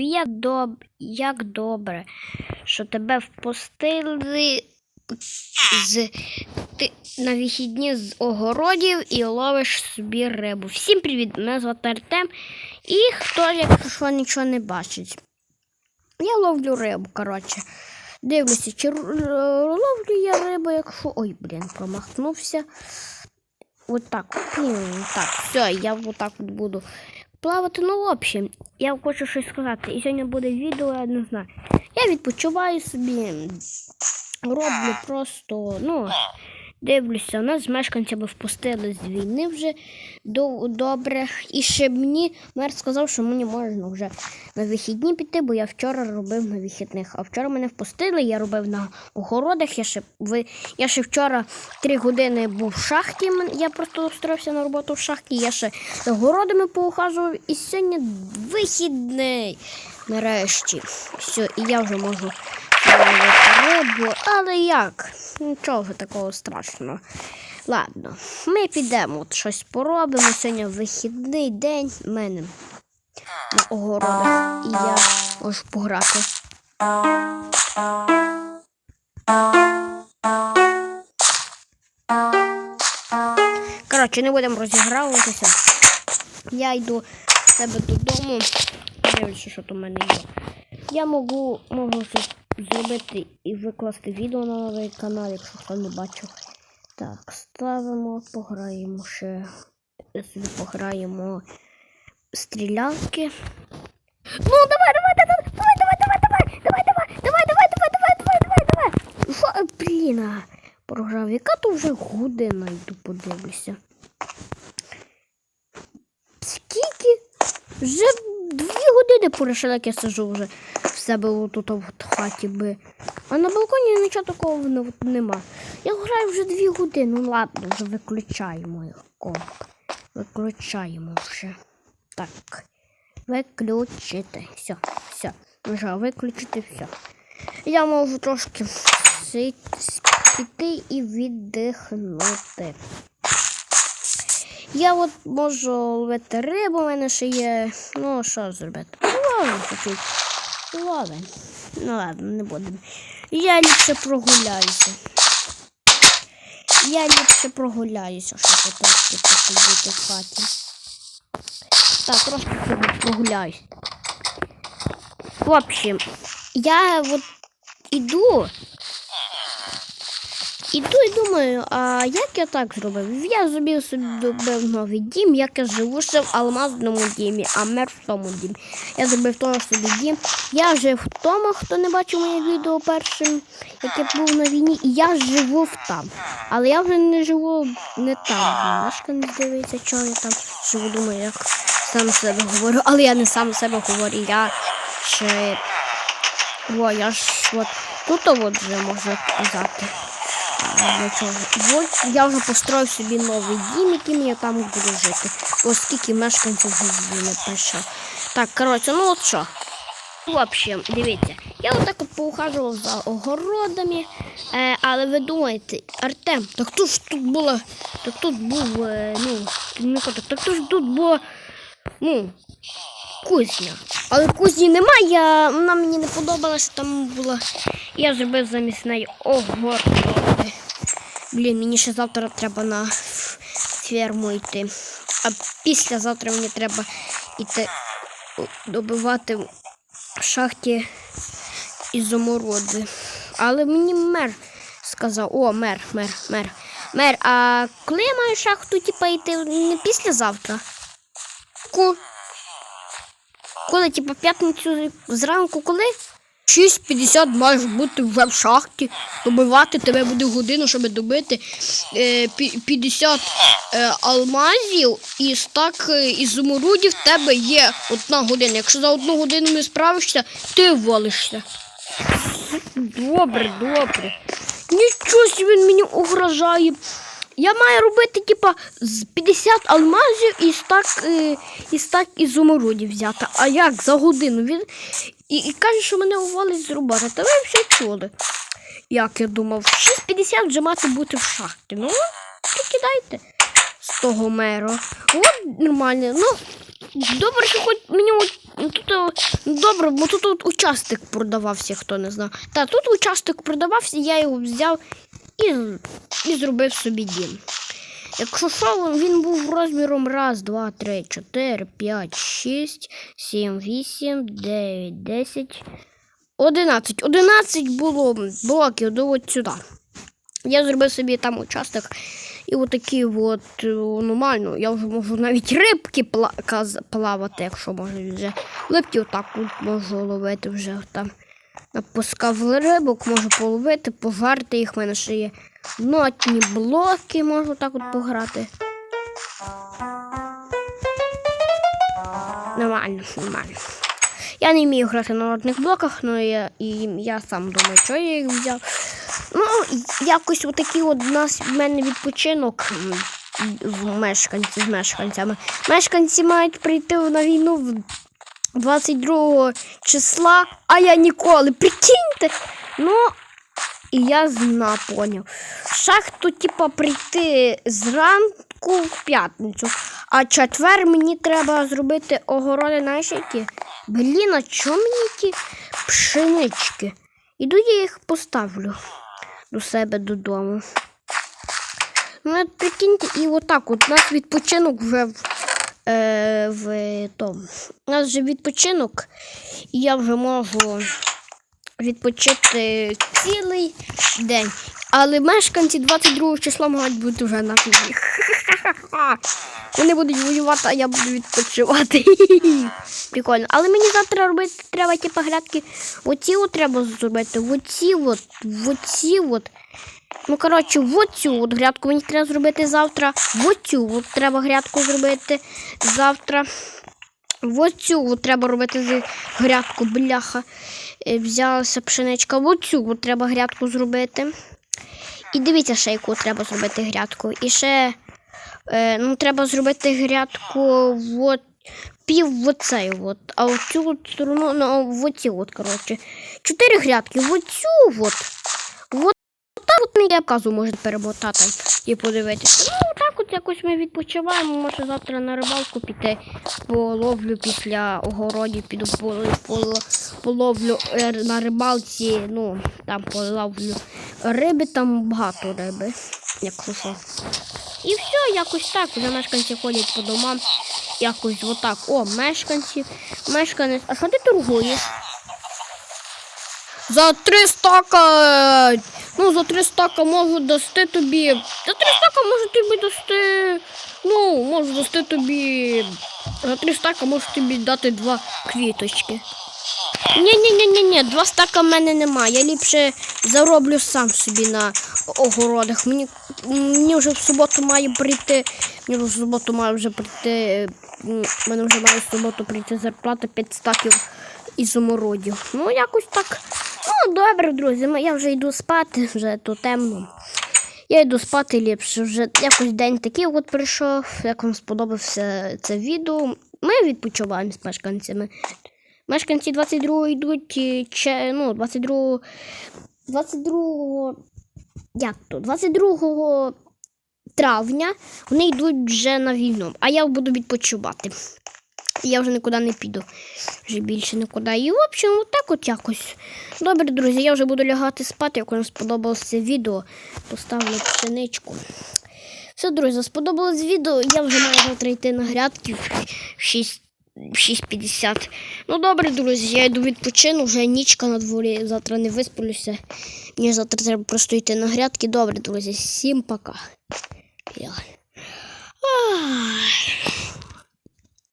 як, доб... як добре, що тебе впустили з... ти... на вихідні з огородів і ловиш собі рибу. Всім привіт! Мене звати Артем. І хто, якщо нічого не бачить. Я ловлю рибу, коротше. Дивлюся, чи ловлю я рибу, якщо. Ой, блін, промахнувся. От так. Все, я вот так от буду плавати. Ну, в общем, я хочу щось сказати. І сьогодні буде відео, я не знаю. Я відпочиваю собі, роблю просто, ну, дивлюся, нас з мешканцями впустили з війни вже до- добре. І ще мені мер сказав, що мені можна вже на вихідні піти, бо я вчора робив на вихідних. А вчора мене впустили, я робив на огородах. Я ще, ви, я ще вчора три години був в шахті. Я просто устроївся на роботу в шахті. Я ще за городами поухажував. І сьогодні вихідний. Нарешті. Все, і я вже можу ловити рибу. Але як? Нічого такого страшного. Ладно, ми підемо, от щось поробимо. Сьогодні вихідний день в мене на огородах. І я можу пограти. Коротше, не будемо розігравуватися. Я йду в себе додому. Дивлюся, що тут в мене є. Я можу, можу щось зробити і викласти відео на новий канал, якщо хто не бачив. Так, ставимо, пограємо ще. Пограємо стрілянки. Ну, давай, давай, давай, давай, давай, давай, давай, давай, давай, давай, давай, давай, давай, давай, давай, давай. Фа, блін, програв. Яка то вже година йду подивлюся. Скільки? Вже години як я сижу вже в себе тут в хаті би. А на балконі нічого такого не- нема. Я граю вже дві години. Ну ладно, вже виключаємо комп. Виключаємо вже. Так. Виключити. Все, все. Вже виключити все. Я можу трошки піти і віддихнути. Ну, Я от можу ловити рибу, у мене ще є. Ну, що зробити? Ловим чуть-чуть. Ловим. Ну ладно, не будемо. Я ліпше прогуляюся. Я ліпше прогуляюся, щоб трошки посидіти в хаті. Так, трошки прогуляюсь. В общем, я от іду. Іду і думаю, а як я так зробив? Я зробив собі новий дім, як я живу ще в алмазному дімі, а мер в тому дімі. Я зробив того собі дім. Я жив в тому, хто не бачив моє відео першим, яке був на війні, і я живу в там. Але я вже не живу не там. Мешканець дивиться, чого я там живу, думаю, як сам себе говорю. Але я не сам себе говорю, я ще. О, я ж от тут от вже можу казати. Для я вже построїв собі новий дім, яким я там буду жити. Оскільки мешканців вже не пише. Так, коротше, ну от що. В общем, дивіться, я отак от поухажував за огородами, е, але ви думаєте, Артем, так тут ж тут було, так тут був, е, ну, так тут ж тут було, ну, кузня. Але кузні немає, вона мені не подобалася, там була. Я зробив замість неї огороди. Блін, мені ще завтра треба на ферму йти. А післязавтра мені треба йти добивати в шахті ізумруди. Але мені мер сказав, о, мер, мер, мер. Мер, а коли я маю шахту типа, йти не післязавтра? Ку. Коли, типа, п'ятницю зранку, коли? 6.50 маєш бути вже в шахті. Добивати тебе буде годину, щоб добити е, 50 е, алмазів і стак е, ізумрудів в тебе є одна година. Якщо за одну годину не справишся, ти валишся. Добре, добре. Нічого він мені угрожає. Я маю робити, типа, з 50 алмазів і стак, е, і стак ізумрудів взяти. А як за годину? Він і, і каже, що мене увалить з роботи. Та ви все чули. Як я думав, 6.50 вже мати бути в шахті. Ну, то кидайте з того меру. От нормально. Ну, добре, що хоч мені тут добре, бо тут от участок продавався, хто не знав. Та тут участок продавався, я його взяв і, і зробив собі дім. Якщо що, він був розміром раз, два, три, чотири, п'ять, шість, сім, вісім, дев'ять, десять, одинадцять. Одинадцять було блоків до от сюди. Я зробив собі там участок. І отакі от е, нормально. Я вже можу навіть рибки плавати, якщо може вже. Липки отак от можу ловити вже там. Напускав рибок, можу половити, пожарити їх. У мене ще є нотні блоки, можу так от пограти. Нормально, нормально. Я не вмію грати на одних блоках, але я, і я сам думаю, що я їх взяв. Ну, якось отакий от нас в мене відпочинок в мешканці з мешканцями. Мешканці мають прийти на війну в 22 числа, а я ніколи. Прикиньте. Ну, і я зна поняв. Шахту, типа, прийти зранку в п'ятницю, а четвер мені треба зробити огороди знаєш які? Блін, а чому мені ті пшенички? Іду я їх поставлю до себе додому. Ну, прикиньте, і отак от у нас відпочинок вже е, в тому. У нас вже відпочинок, і я вже можу відпочити цілий день. Але мешканці 22 числа мають бути вже на війні. Вони будуть воювати, а я буду відпочивати. Прикольно. Але мені завтра робити треба типу грядки. Оці от треба зробити. Оці от, оці от. Ну, коротше, оцю от грядку мені треба зробити завтра. Оцю от треба грядку зробити завтра. Оцю от треба робити грядку, бляха. Е, Взялася пшеничка. Оцю от треба грядку зробити. І дивіться, ще яку треба зробити грядку. І ще е, ну, треба зробити грядку от, пів в оцей от. А оцю от сторону, ну, в от, коротше. Чотири грядки, в оцю. От от мені я казу можете перемотати і подивитися. Ну, так от якось ми відпочиваємо. Може завтра на рибалку піти половлю після огородів, піду поло- поло- половлю е, на рибалці, ну, там половлю риби, там багато риби, якщо що. І все, якось так. Вже мешканці ходять по домам. Якось отак. О, мешканці. Мешканець. А що ти торгуєш? За три стака. Ну, за три стака можу дасти тобі. За три стака можу тобі дасти. Ну, можу дасти тобі. За три стака можу тобі дати два квіточки. Ні, ні, ні, ні, ні, два стака в мене немає. Я ліпше зароблю сам собі на огородах. Мені, мені вже в суботу має прийти. Мені вже в суботу має вже прийти. мене вже має в суботу прийти зарплата 5 стаків із умородів. Ну, якось так. Ну, добре, друзі, я вже йду спати, вже то темно. Я йду спати ліпше. Вже якось день такий от прийшов. Як вам сподобався це відео. Ми відпочиваємо з мешканцями. Мешканці 22 йдуть, і че, ну, 22, 22, як то, 22 травня вони йдуть вже на війну, а я буду відпочивати. Я вже нікуди не піду. Вже більше нікуди. І, в общем, отак от якось. Добре, друзі, я вже буду лягати спати. Як вам сподобалось це відео, поставлю пшеничку. Все, друзі, сподобалось відео. Я вже маю завтра йти на грядки в 6 6.50. Ну добре, друзі, я йду відпочину, вже нічка на дворі, завтра не висплюся. Мені завтра треба просто йти на грядки. Добре, друзі, всім пока.